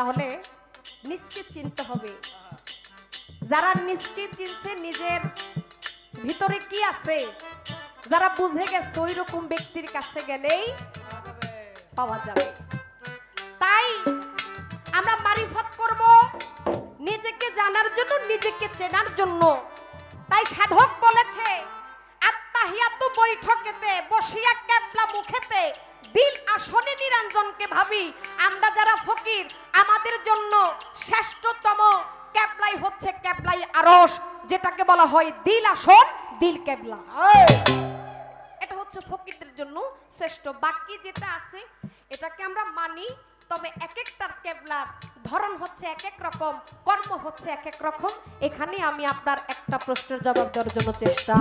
তাহলে নিজকে চিনতে হবে। যারা নিজকে চিনছে নিজের ভিতরে কি আছে, যারা বুঝে গেছে ওই রকম ব্যক্তির কাছে গেলেই পাওয়া যাবে। তাই আমরা মারিফত করব নিজেকে জানার জন্য, নিজেকে চেনার জন্য। তাই সাধক বলেছে, আত্মাহিয়াতু বৈঠকেতে, বসিয়া ক্যাপলা মুখেতে, দিল আসনে নিরঞ্জনকে ভাবি। আমরা যারা ফকির আমাদের জন্য শ্রেষ্ঠতম ক্যাপলাই হচ্ছে ক্যাপলাই আরস, যেটাকে বলা হয় দিল আসন দিল ক্যাবলা এটা হচ্ছে ফকিরদের জন্য শ্রেষ্ঠ। বাকি যেটা আছে, এটাকে আমরা মানি, তবে এক একটার কেবলার ধরন হচ্ছে এক এক রকম, কর্ম হচ্ছে এক এক রকম। এখানে আমি আপনার একটা প্রশ্নের জবাব দেওয়ার জন্য চেষ্টা।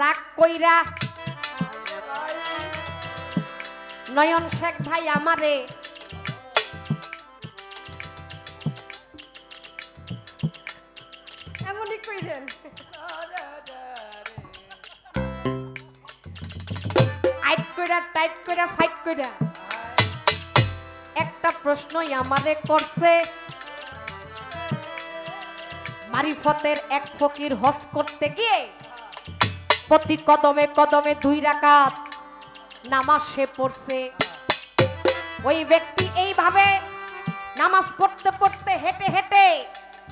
রাগ কইরা। নয়ন শেখ ভাই আমারে এমনই কইরেন। আইট কইরা, টাইট কইরা, ফাইট কইরা। একটা প্রশ্নই আমারে করছে, মারিফতের এক ফকির হজ করতে গিয়ে প্রতি কদমে কদমে দুই রাকাত নামাজ সে পড়ছে। ওই ব্যক্তি এইভাবে নামাজ পড়তে পড়তে হেঁটে হেঁটে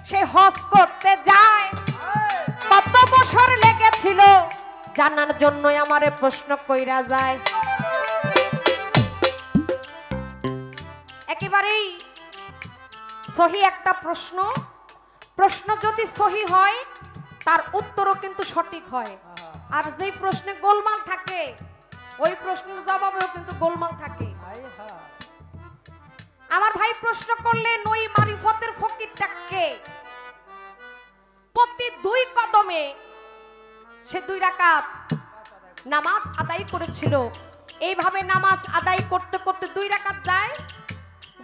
সে হজ করতে যায়। কত বছর লেগেছিল? জানার জন্য আমারে প্রশ্ন কইরা যায়। একেবারেই সহি একটা প্রশ্ন। প্রশ্ন যদি সহি হয়, তার উত্তরও কিন্তু সঠিক হয়। আর যেই প্রশ্নে গোলমাল থাকে ওই প্রশ্নের জবাবেও কিন্তু গোলমাল থাকে। আমার ভাই প্রশ্ন করলেন ওই মারিফতের ফকিরটাকে প্রতি দুই কদমে সে দুই রাকাত নামাজ আদায় করেছিল। এইভাবে নামাজ আদায় করতে করতে দুই রাকাত যায়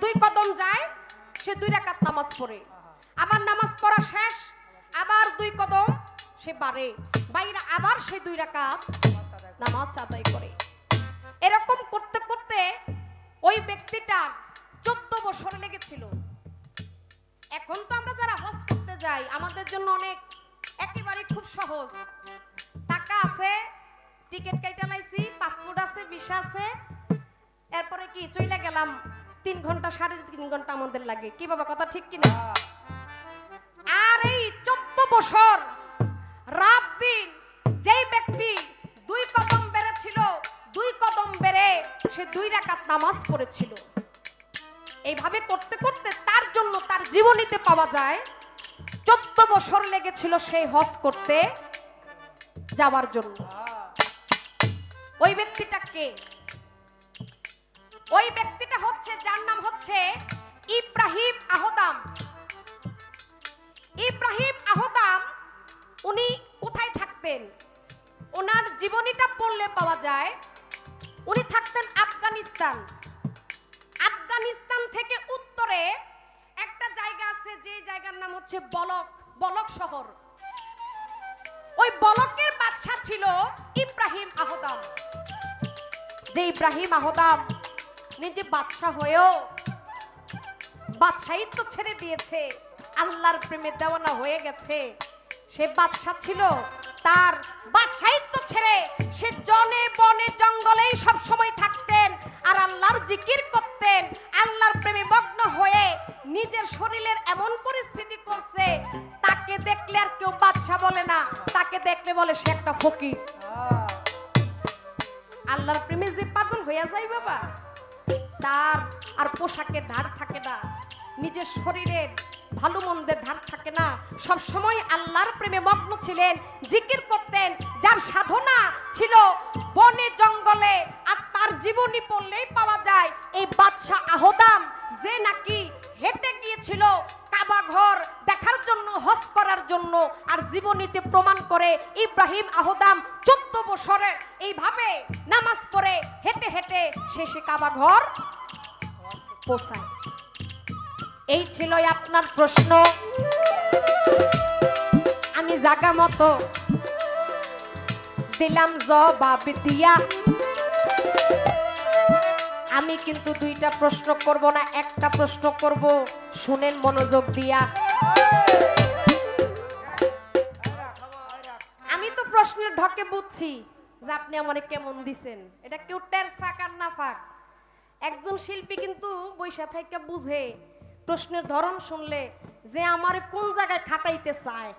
দুই কদম যায় সে দুই রাকাত নামাজ পড়ে। আবার নামাজ পড়া শেষ আবার দুই কদম সে বাড়ে। বাইরে আবার সে দুই রাকাত নামাজ আদায় করে। এরকম করতে করতে ওই ব্যক্তিটা চোদ্দ বছর লেগেছিল। এখন তো আমরা যারা হজ করতে যাই আমাদের জন্য অনেক একেবারে খুব সহজ। টাকা আছে টিকিট কাইটা লাইছি পাসপোর্ট আছে ভিসা আছে। এরপরে কি চইলা গেলাম তিন ঘণ্টা সাড়ে তিন ঘণ্টা আমাদের লাগে। কি বাবা কথা ঠিক কিনা? আর এই চোদ্দ বছর রাত দিন, যেই ব্যক্তি দুই কদম বেড়েছিল, দুই কদম বেড়ে সে দুই রাকাত নামাজ পড়েছিল। এইভাবে করতে করতে তার জন্য তার জীবনীতে পাওয়া যায়, চোদ্দ বছর লেগেছিল সেই হজ করতে যাওয়ার জন্য। ওই ব্যক্তিটা কে? ওই ব্যক্তিটা হচ্ছে, যার নাম হচ্ছে ইব্রাহিম আহদাম। ইব্রাহিম আহদাম উনি কোথায় থাকতেন? ওনার জীবনীটা পড়লে পাওয়া যায়, উনি থাকতেন আফগানিস্তান। আফগানিস্তান থেকে উত্তরে একটা জায়গা আছে, যে জায়গার নাম হচ্ছে বলক বলক শহর। ওই বলকের বাদশা ছিল ইব্রাহিম আহদাম। যে ইব্রাহিম আহদাম নিজে বাদশা হয়েও বাদশাহিত্ব ছেড়ে দিয়েছে, আল্লাহর প্রেমে দেওয়ানা হয়ে গেছে। সে বাদশা ছিল, তার বাদশাহিত্ব ছেড়ে সে জনে বনে জঙ্গলেই সব সময় থাকতেন আর আল্লাহর জিকির করতেন, আল্লাহর প্রেমে মগ্ন হয়ে নিজের শরীরের এমন পরিস্থিতি করছে, তাকে দেখলে আর কেউ বাদশা বলে না, তাকে দেখলে বলে সে একটা ফকির। আল্লাহর প্রেমে যে পাগল হইয়া যায় বাবা, তার আর পোশাকের ধার থাকে না, নিজের শরীরের ভালো মন্দের ধার থাকে না। সব সময় আল্লাহর প্রেমে মগ্ন ছিলেন, জিকির করতেন, যার সাধনা ছিল বনে জঙ্গলে আত্মা তার জীবনী পড়লেই পাওয়া যায়, এই বাদশাহ আহদাম যে নাকি হেঁটে গিয়েছিল কাবা ঘর দেখার জন্য, হজ করার জন্য, আর জীবনীতে প্রমাণ করে ইব্রাহিম আহদাম চোদ্দ বছরে এইভাবে নামাজ পড়ে হেঁটে হেঁটে শেষে কাবা ঘর পোষায় এই ছিল আপনার প্রশ্ন। আমি জাগা মতো দিলাম জবাব দিয়া। আমি কিন্তু দুইটা প্রশ্ন করব না, একটা প্রশ্ন করব। শুনেন মনোযোগ দিয়া। আমি তো প্রশ্নের ঢকে বুঝছি যে আপনি আমারে কেমন দিছেন। এটা কেউ টের ফাঁক আর না ফাঁক একজন শিল্পী কিন্তু বৈশা থাইকা বুঝে। প্রশ্নের ধরন শুনলে যে আমারে কোন জায়গায় খাটাইতে চায়?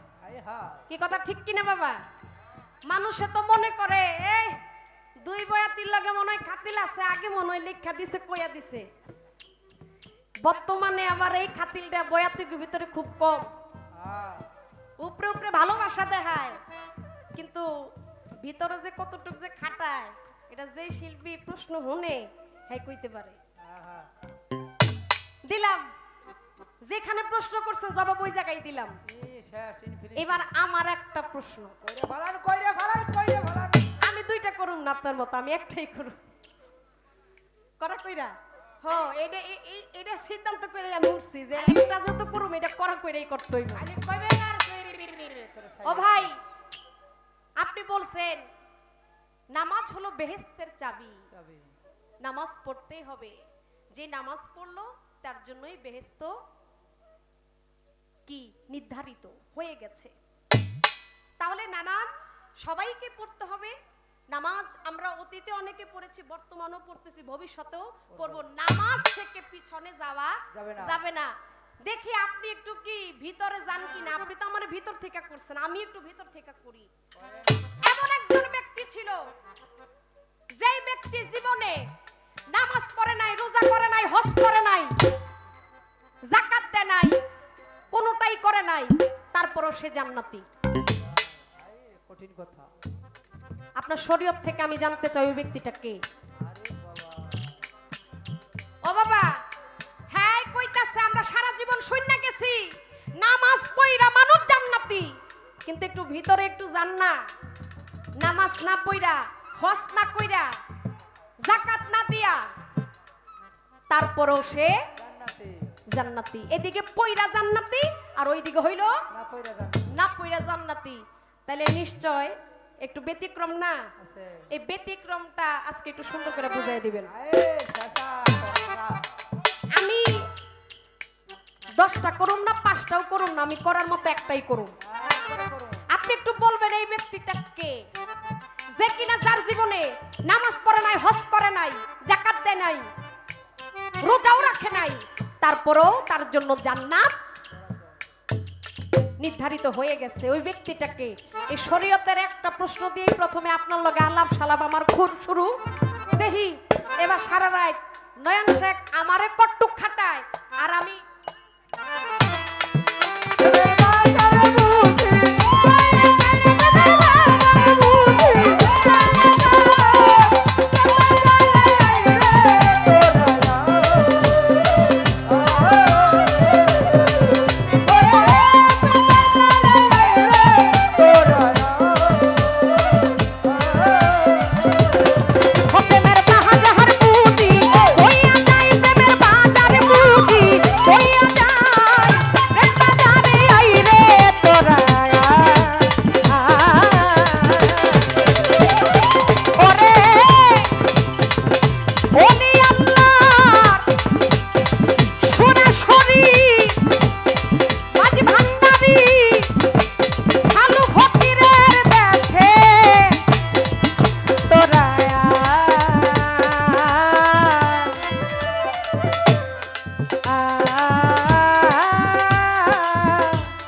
কি কথা ঠিক কিনা বাবা? মানুষে তো মনে করে, এই, দুই বয়াতির লগে মনে হয় খাতিল আছে, আগে মনে হয় লিখা দিছে, কইয়া দিছে। বর্তমানে আবার এই খাতিলটা বয়াতির ভিতরে খুব কম। উপরে উপরে ভালোবাসা দেখায়, কিন্তু ভিতরে যে কতটুক যে খাটায়, এটা যে শিল্পী প্রশ্ন শুনে হ্যাঁ কইতে পারে। দিলাম। যেখানে প্রশ্ন করছেন জবাব ওই জায়গায় দিলাম। এবার আমার একটা প্রশ্ন। আমি দুইটা করুম না আপনার মতো আমি একটাই করুম। করা কইরা? হ এটা এ- এ- এটা সিদ্ধান্ত করে আমি উঠছি যে একটা যত করুম এটা করা কইরাই করতে হইব। ও ভাই আপনি বলছেন নামাজ হলো বেহেস্তের চাবি। নামাজ পড়তেই হবে। যে নামাজ পড়ল তার জন্যই বেহেস্ত কি নির্ধারিত? হয়ে গেছে। তাহলে নামাজ সবাইকে পড়তে হবে। নামাজ আমরা অতীতে অনেকে পড়েছি বর্তমানেও পড়তেছি ভবিষ্যতেও পড়ব। নামাজ থেকে পিছনে যাওয়া যাবে না। দেখি আপনি একটু কি ভিতরে যান কিনা আপনি তো আমার ভিতর থেকে করছেন আমি একটু ভিতর থেকে করি। এমন একজন ব্যক্তি ছিল যেই ব্যক্তি জীবনে নামাজ পড়ে নাই রোজা করে নাই হজ করে নাই জাকাত দেয় নাই কোনোটাই করে নাই তারপরও সে জান্নাতি। কঠিন কথা। আপনার শরীয়ত থেকে আমি জানতে চাই ওই ব্যক্তিটা কে? ও বাবা হ্যাঁ কইতাছে আমরা সারা জীবন সৈন্য গেছি নামাজ পইরা মানুষ জান্নাতি। কিন্তু একটু ভিতরে একটু জান না। নামাজ না পইরা হজ না কইরা জাকাত না দিয়া তারপরও সে জান্নাতি। এদিকে পইরা জান্নাতি আর ওইদিকে হইল না পইরা জান্নাতি। তাহলে নিশ্চয় একটু ব্যতিক্রম না? এই ব্যতিক্রমটা আজকে একটু সুন্দর করে বুঝাই দিবেন। আমি দশটা করুম না পাঁচটাও করুম না আমি করার মতো একটাই আরে আপনি একটু বলবেন এই ব্যক্তিটা কে? যে কিনা যার জীবনে নামাজ পড়ে নাই হজ করে নাই জাকাত দেয় নাই রোজাও রাখে নাই তারপরও তার জন্য জান্নাত নির্ধারিত হয়ে গেছে। ওই ব্যক্তিটাকে এই শরীয়তের একটা প্রশ্ন দিয়ে প্রথমে আপনার লগে আলাপ সালাপ আমার খুন শুরু। দেহি এবার সারা রায় নয়ন শেখ আমারে কট্টুক খাটায় আর আমি